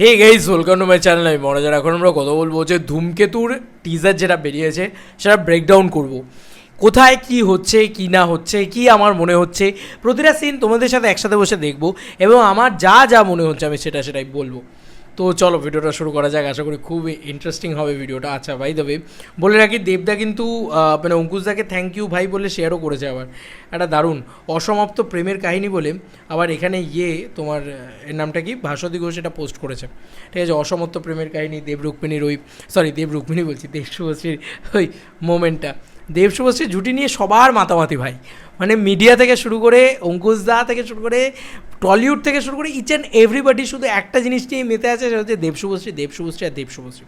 Hey guys welcome to my channel আমি মনোজার এখন আমরা কথা বলব যে ধূমকেতুর টিজার যেটা বেরিয়েছে, সেটা ব্রেকডাউন করব। কোথায় কি হচ্ছে, কি না হচ্ছে, কি আমার মনে হচ্ছে, প্রতিটা সিন তোমাদের সাথে একসাথে বসে দেখব, এবং আমার যা যা মনে হচ্ছে আমি সেটা সেটাই বলব। তো চলো ভিডিওটা শুরু করা যাক। আশা করি খুব ইন্টারেস্টিং হবে ভিডিওটা। আচ্ছা ভাই দেবে বলে রাখি, দেবদা কিন্তু মানে অঙ্কুশদাকে থ্যাংক ইউ ভাই বলে শেয়ারও করেছে আবার। একটা দারুণ, অসমাপ্ত প্রেমের কাহিনী বলে আবার এখানে ইয়ে তোমার এর নামটা কি? ভাস্বতী ঘোষ এটা পোস্ট করেছে। ঠিক আছে, অসমাপ্ত প্রেমের কাহিনী, দেব রুক্মিণীর ওই সরি দেব রুক্মিণী বলছি, দেব শুভশ্রীর ওই মোমেন্টটা দেব শুভশ্রীর জুটি নিয়ে সবার মাতামাতি ভাই। মানে মিডিয়া থেকে শুরু করে অঙ্কুশ দা থেকে শুরু করে টলিউড থেকে শুরু করে ইচ অ্যান্ড এভরিবডি শুধু একটা জিনিস নিয়ে মেতে আছে, সেটা হচ্ছে দেব শুভশ্রী দেব শুভশ্রী আর দেব শুভশ্রী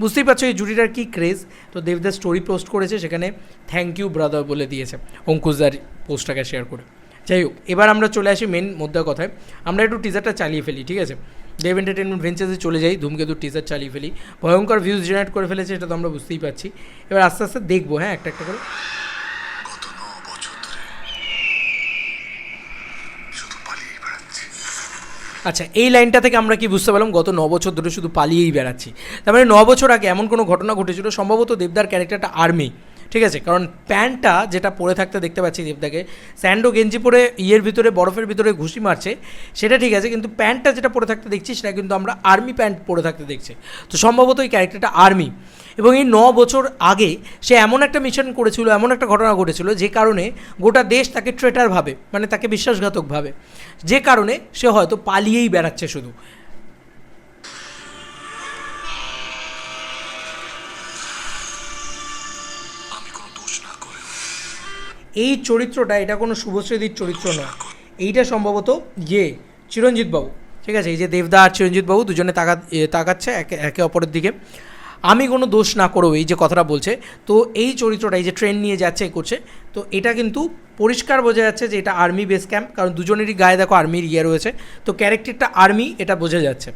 বুঝতেই পারছ এই জুটিটার কী ক্রেজ তো দেবদার স্টোরি পোস্ট করেছে, সেখানে থ্যাংক ইউ ব্রাদার বলে দিয়েছে অঙ্কুশদার পোস্টটাকে শেয়ার করে। যাই হোক, এবার আমরা চলে আসি মেন মুদ্রা কথায়। আমরা একটু টিজারটা চালিয়ে ফেলি, ঠিক আছে? দেব এন্টারটেনমেন্ট ভেঞ্চার্সে চলে যাই ধূমকেতুর টিজার চালিয়ে ফেলি। ভয়ঙ্কর ভিউজ জেনারেট করে ফেলেছে এটা তো আমরা বুঝতেই পারছি। এবার আস্তে আস্তে দেখব হ্যাঁ একটা একটা করে। আচ্ছা এই লাইনটা থেকে আমরা কি বুঝতে পারলাম? গত ন বছর ধরে শুধু পালিয়েই বেড়াচ্ছি। তার মানে ন বছর আগে এমন কোনো ঘটনা ঘটেছিল সম্ভবত দেবদার ক্যারেক্টারটা আর্মি ঠিক আছে, কারণ প্যান্টটা যেটা পরে থাকতে দেখতে পাচ্ছি দেবদাকে স্যান্ডো গেঞ্জি পরে ইয়ের ভিতরে, বরফের ভিতরে ঘুষি মারছে, সেটা ঠিক আছে, কিন্তু প্যান্টটা যেটা পরে থাকতে দেখছি সেটা কিন্তু আমরা আর্মি প্যান্ট পরে থাকতে দেখছি। তো সম্ভবত এই ক্যারেক্টারটা আর্মি। এবং এই ন বছর আগে সে এমন একটা মিশন করেছিল, এমন একটা ঘটনা ঘটেছিল, যে কারণে গোটা দেশ তাকে ট্রেটার ভাবে মানে তাকে বিশ্বাসঘাতক ভাবে। যে কারণে সে হয়তো পালিয়েই বেড়াচ্ছে শুধু। এই চরিত্রটা, এটা কোনো শুভশ্রীদির চরিত্র নয়। এইটা সম্ভবত ইয়ে চিরঞ্জিত বাবু ঠিক আছে? এই যে দেবদা আর চিরঞ্জিত বাবু দুজনে তাকা তাকাচ্ছে একে একে অপরের দিকে। আমি কোনো দোষ না করেও এই যে কথাটা বলছে, তো এই চরিত্রটা, এই যে ট্রেন নিয়ে যাচ্ছে, এ করছে, তো এটা কিন্তু পরিষ্কার বোঝা যাচ্ছে যে এটা আর্মি বেস ক্যাম্প, কারণ দুজনেরই গায়ে দেখো আর্মির ইয়ে রয়েছে, তো ক্যারেক্টারটা আর্মি, এটা বোঝা যাচ্ছে।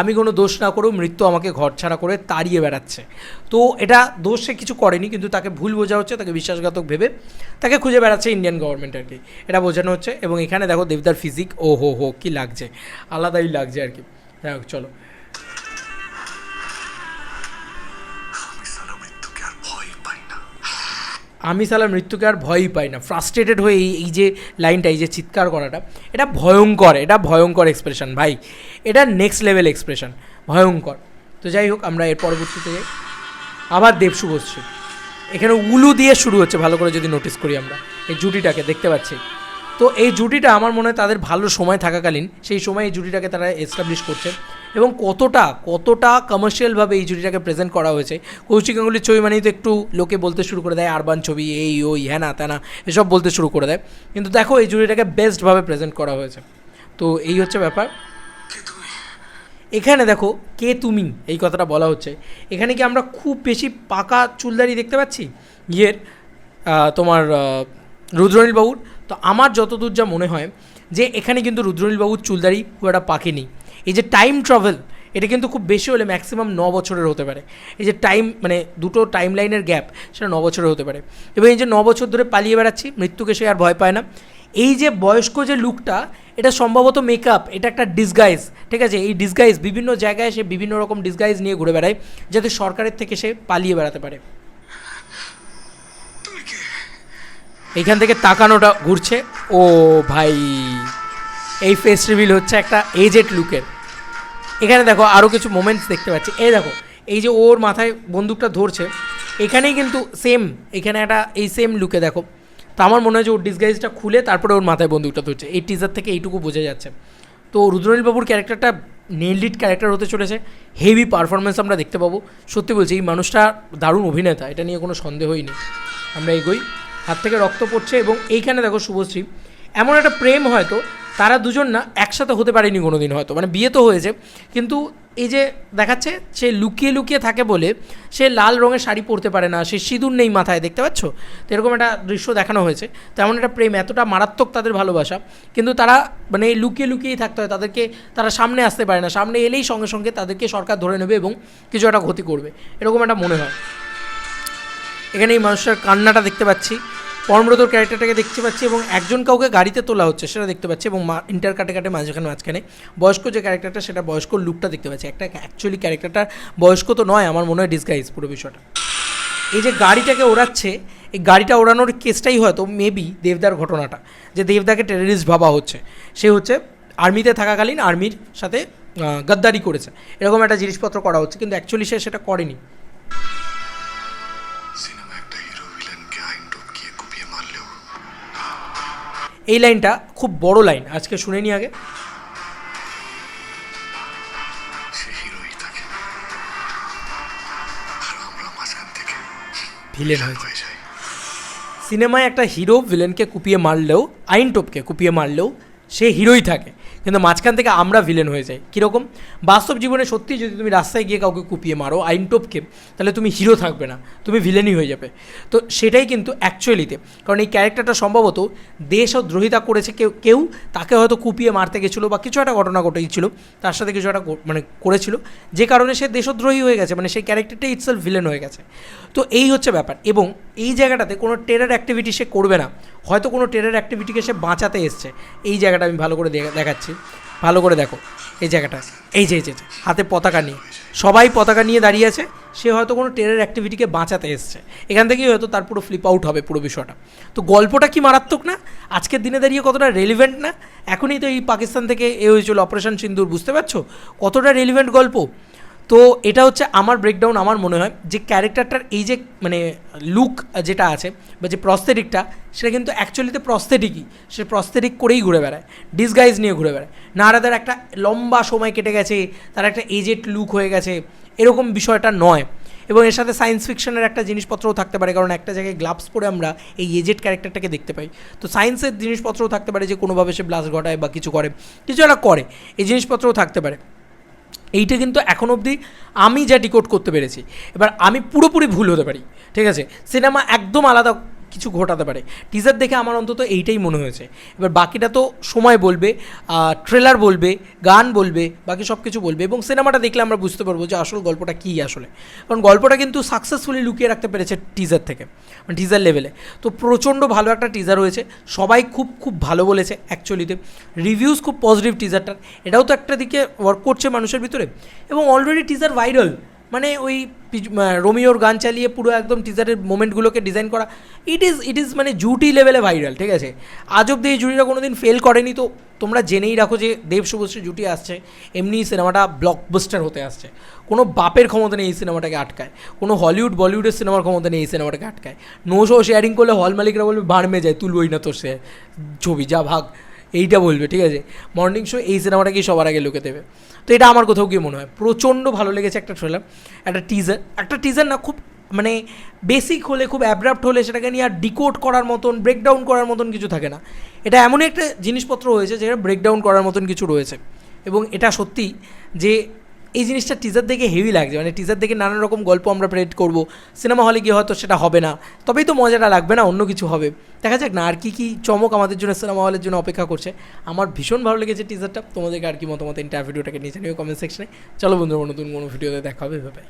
আমি কোনো দোষ না করেও মৃত্যু আমাকে ঘর ছাড়া করে তাড়িয়ে বেড়াচ্ছে। তো এটা দোষ সে কিছু করেনি, কিন্তু তাকে ভুল বোঝা হচ্ছে, তাকে বিশ্বাসঘাতক ভেবে তাকে খুঁজে বেড়াচ্ছে ইন্ডিয়ান গভর্নমেন্ট আর কি। এটা বোঝানো হচ্ছে এবং এখানে দেখো দেবদার ফিজিক ও হো হো, কী লাগছে। আলাদাই লাগছে আর কি। যাই হোক, চলো। আমি সালা মৃত্যুকে আর ভয়ই পাই না। ফ্রাস্ট্রেটেড হয়ে এই এই যে লাইনটা, এই যে চিৎকার করাটা, এটা ভয়ঙ্কর এটা ভয়ঙ্কর এক্সপ্রেশন ভাই। এটা নেক্সট লেভেল এক্সপ্রেশন ভয়ঙ্কর। তো যাই হোক, আমরা এর পরবর্তীতে। আবার দেব শুভশ্রী। এখানে উলু দিয়ে শুরু হচ্ছে, ভালো করে যদি নোটিস করি আমরা, এই জুটিটাকে, দেখতে পাচ্ছি। তো এই জুটিটা আমার মনে হয় তাদের ভালো সময় থাকাকালীন, সেই সময় এই জুটিটাকে তারা এস্টাবলিশ করছে। এবং কতটা কতটা কমার্শিয়ালভাবে এই জুটিটাকে প্রেজেন্ট করা হয়েছে। কৌশিক গাঙ্গুলির ছবি মানেই তো একটু লোকে বলতে শুরু করে দেয় আরবান ছবি এই ওই হ্যানা ত্যানা এসব বলতে শুরু করে দেয়। কিন্তু দেখো এই জুটিটাকে বেস্টভাবে প্রেজেন্ট করা হয়েছে। তো এই হচ্ছে ব্যাপার। এখানে দেখো কে তুমি? এই কথাটা বলা হচ্ছে। এখানে কি আমরা খুব বেশি পাকা চুলদারি দেখতে পাচ্ছি? ইয়ের তোমার আহ, রুদ্রনীল বাবুর তো আমার যতদূর যা মনে হয় যে এখানে কিন্তু রুদ্রনীল বাবুর চুলদারি খুব একটা পাকেনি এই যে টাইম ট্রাভেল এটা কিন্তু খুব বেশি হলে ম্যাক্সিমাম ন বছরের হতে পারে। এই যে টাইম মানে দুটো টাইম লাইনের গ্যাপ সেটা ন বছরের হতে পারে। এবং এই যে ন বছর ধরে পালিয়ে বেড়াচ্ছি মৃত্যুকে সে আর ভয় পায় না। এই যে বয়স্ক যে লুকটা এটা সম্ভবত মেকআপ এটা একটা ডিসগাইজ ঠিক আছে? এই ডিসগাইজ বিভিন্ন জায়গায় সে বিভিন্ন রকম ডিসগাইজ নিয়ে ঘুরে বেড়ায় যাতে সরকারের থেকে সে পালিয়ে বেড়াতে পারে। এইখান থেকে তাকানোটা ঘুরছে। ও ভাই, এই ফেস রিভিল হচ্ছে একটা এজেড লুকের এখানে দেখো আরও কিছু মোমেন্টস দেখতে পাচ্ছি। এই দেখো, এই যে ওর মাথায় বন্দুকটা ধরছে, এখানেই কিন্তু সেম এখানে একটা এই সেম লুকে দেখো। তো আমার মনে হয় যে ওর ডিসগাইজটা খুলে তারপরে ওর মাথায় বন্দুকটা ধরছে। এই টিজার থেকে এইটুকু বোঝা যাচ্ছে। তো রুদ্রনীল বাবুর ক্যারেক্টারটা নেল লিড ক্যারেক্টার হতে চলেছে। হেভি পারফরমেন্স আমরা দেখতে পাবো। সত্যি বলছি, এই মানুষটা দারুণ অভিনেতা, এটা নিয়ে কোনো সন্দেহই নেই। আমরা এগোই। হাত থেকে রক্ত পড়ছে এবং এইখানে দেখো শুভশ্রী, এমন একটা প্রেম হয়তো তারা দুজন না একসাথে হতে পারেনি কোনো দিন হয়তো মানে বিয়ে তো হয়েছে, কিন্তু এই যে দেখাচ্ছে সে লুকিয়ে লুকিয়ে থাকে বলে সে লাল রঙের শাড়ি পরতে পারে না, সে সিঁদুর নেই মাথায়, দেখতে পাচ্ছ? তো এরকম একটা দৃশ্য দেখানো হয়েছে, তেমন একটা প্রেম, এতটা মারাত্মক তাদের ভালোবাসা, কিন্তু তারা মানে লুকিয়ে লুকিয়েই থাকতে হয়, তাদেরকে তারা সামনে আসতে পারে না, সামনে এলেই সঙ্গে সঙ্গে তাদেরকে সরকার ধরে নেবে এবং কিছু একটা ক্ষতি করবে, এরকম একটা মনে হয়। এখানে এই মানুষটার কান্নাটা দেখতে পাচ্ছি পরমব্রতর ক্যারেক্টারটাকে দেখতে পাচ্ছি এবং একজন কাউকে গাড়িতে তোলা হচ্ছে, সেটা দেখতে পাচ্ছি এবং ইন্টার কাটে কাটে মাঝখানে মাঝখানে বয়স্ক যে ক্যারেক্টারটা সেটা বয়স্ক লুকটা দেখতে পাচ্ছি। একটা অ্যাকচুয়ালি ক্যারেক্টারটা বয়স্ক তো নয়, আমার মনে হয় ডিসগাইজ পুরো বিষয়টা। এই যে গাড়িটাকে ওড়াচ্ছে, এই গাড়িটা ওড়ানোর কেসটাই হয়তো মেবি দেবদার ঘটনাটা, যে দেবদাকে টেররিস্ট ভাবা হচ্ছে। সে হচ্ছে আর্মিতে থাকাকালীন আর্মির সাথে গাদ্দারি করেছে। এরকম একটা জিনিসপত্র করা হচ্ছে, কিন্তু অ্যাকচুয়ালি সে সেটা করেনি। এই লাইনটা খুব বড় লাইন আজকে শুনে নি আগে। ভিলেন হয়ে যায় সিনেমায় একটা হিরো ভিলেনকে কুপিয়ে মারলেও আইন টোপকে কুপিয়ে মারলেও সে হিরোই থাকে। কিন্তু মাঝখান থেকে আমরা ভিলেন হয়ে যাই। কীরকম? বাস্তব জীবনে সত্যি যদি তুমি রাস্তায় গিয়ে কাউকে কুপিয়ে মারো, আইন টোপকে, তাহলে তুমি হিরো থাকবে না, তুমি ভিলেনই হয়ে যাবে। তো সেটাই কিন্তু অ্যাকচুয়ালিতে কারণ এই ক্যারেক্টারটা সম্ভবত দেশ ও দ্রোহিতা করেছে কেউ কেউ, তাকে হয়তো কুপিয়ে মারতে গেছিল বা কিছু একটা ঘটনা ঘটেছিল, তার সাথে কিছু একটা মানে করেছিল, যে কারণে সে দেশদ্রোহী হয়ে গেছে মানে সেই ক্যারেক্টারটাই ইটসেলফ ভিলেন হয়ে গেছে। তো এই হচ্ছে ব্যাপার। এবং এই জায়গাটাতে কোনো টেরার অ্যাক্টিভিটি সে করবে না। হয়তো কোনো টেরার অ্যাক্টিভিটিকে সে বাঁচাতে এসছে। এই জায়গাটা আমি ভালো করে দেখা- দেখাচ্ছি। ভালো করে দেখো, এই জায়গাটা, এই যে এই যে হাতে পতাকা নিয়ে। সবাই পতাকা নিয়ে দাঁড়িয়ে আছে, সে হয়তো কোনো টেরের অ্যাক্টিভিটিকে বাঁচাতে এসছে। এখান থেকেই হয়তো তার পুরো ফ্লিপ আউট হবে পুরো বিষয়টা। তো গল্পটা কি মারাত্মক না? আজকের দিনে দাঁড়িয়ে কতটা রেলিভেন্ট না? এখনই তো এই পাকিস্তান থেকে এ হয়েছিল অপারেশন সিন্দুর, বুঝতে পারছ? কতটা রেলিভেন্ট গল্প? তো এটা হচ্ছে আমার ব্রেকডাউন আমার মনে হয় যে ক্যারেক্টারটার এই যে মানে লুক যেটা আছে বা যে প্রস্থেটিকটা সেটা কিন্তু অ্যাকচুয়ালিতে প্রস্থেটিকই সে প্রস্থেটিক করেই ঘুরে বেড়ায় ডিসগাইজ নিয়ে ঘুরে বেড়ায়। না তার একটা লম্বা সময় কেটে গেছে, তার একটা এজেড লুক হয়ে গেছে, এরকম বিষয়টা নয়। এবং এর সাথে সায়েন্স ফিকশনের একটা জিনিসপত্রও থাকতে পারে, কারণ একটা জায়গায় গ্লাভস পরে আমরা এই এজেড ক্যারেক্টারটাকে দেখতে পাই। তো সায়েন্সের জিনিসপত্রও থাকতে পারে যে কোনোভাবে সে ব্লাস্ট ঘটায় বা কিছু করে, কিছু একটা করে, এই জিনিসপত্রও থাকতে পারে। এইটা কিন্তু এখন অবধি আমি যা ডিকোড করতে পেরেছি। এবার আমি পুরোপুরি ভুল হতে পারি, ঠিক আছে? সিনেমা একদম আলাদা কিছু ঘটাতে পারে। টিজার দেখে আমার অন্তত এইটাই মনে হয়েছে। এবার বাকিটা তো সময় বলবে ট্রেলার বলবে, গান বলবে, বাকি সব কিছু বলবে এবং সিনেমাটা দেখলে আমরা বুঝতে পারব যে আসল গল্পটা কী আসলে। কারণ গল্পটা কিন্তু সাকসেসফুলি লুকিয়ে রাখতে পেরেছে টিজার থেকে মানে টিজার লেভেলে তো প্রচণ্ড ভালো একটা টিজার হয়েছে সবাই খুব খুব ভালো বলেছে অ্যাকচুয়ালিতে রিভিউজ খুব পজিটিভ টিজারটার এটাও তো একটা দিকে ওয়ার্ক করছে মানুষের ভিতরে। এবং অলরেডি টিজার ভাইরাল মানে ওই রোমিওর গান চালিয়ে পুরো একদম টিজারের মোমেন্টগুলোকে ডিজাইন করা ইট ইজ ইট ইজ মানে জুটি লেভেলে ভাইরাল ঠিক আছে? আজ অব্দি এই জুটিটা কোনো দিন ফেল করেনি, তো তোমরা জেনেই রাখো যে দেব শুভশ্রী জুটি আসছে, এমনি সিনেমাটা ব্লকবাস্টার হতে আসছে। কোনো বাপের ক্ষমতা নেই এই সিনেমাটাকে আটকায়, কোনো হলিউড বলিউডের সিনেমার ক্ষমতা নেই এই সিনেমাটাকে আটকায়। নো শো শেয়ারিং করলে হল মালিকরা বলবে ভাড়মে যায়, তুলবই না তোর সে ছবি, যা ভাগ। এইটা বলবে, ঠিক আছে? মর্নিং শো এই সিনেমাটা সিনেমাটাকেই সবার আগে লোকে দেবে। তো এটা আমার কোথাও গিয়ে মনে হয়। প্রচণ্ড ভালো লেগেছে একটা ট্রেলার একটা টিজার একটা টিজার না, খুব মানে বেসিক হলে, খুব অ্যাব্রাপ্ট হলে সেটাকে নিয়ে আর ডিকোড করার মতন ব্রেকডাউন করার মতন কিছু থাকে না। এটা এমনই একটা জিনিসপত্র হয়েছে যেটা ব্রেকডাউন করার মতন কিছু রয়েছে। এবং এটা সত্যি যে এই জিনিসটা টিজার দেখে হেভি লাগছে। মানে টিজার দেখে নানান রকম গল্প আমরা প্রেড করব। সিনেমা হলে গিয়ে হয়তো সেটা হবে না। তবেই তো মজাটা লাগবে না, অন্য কিছু হবে। দেখা যাক না আর কি কী চমক আমাদের জন্য সিনেমা হলের জন্য অপেক্ষা করছে। আমার ভীষণ ভালো লেগেছে টিজারটা তোমাদেরকে আর কি মতামত ইন্টার ভিডিওটাকে নিচে নিয়ে কমেন্ট সেকশনে চলো বন্ধুরা, নতুন কোনো ভিডিওতে দেখা হবে ভাবে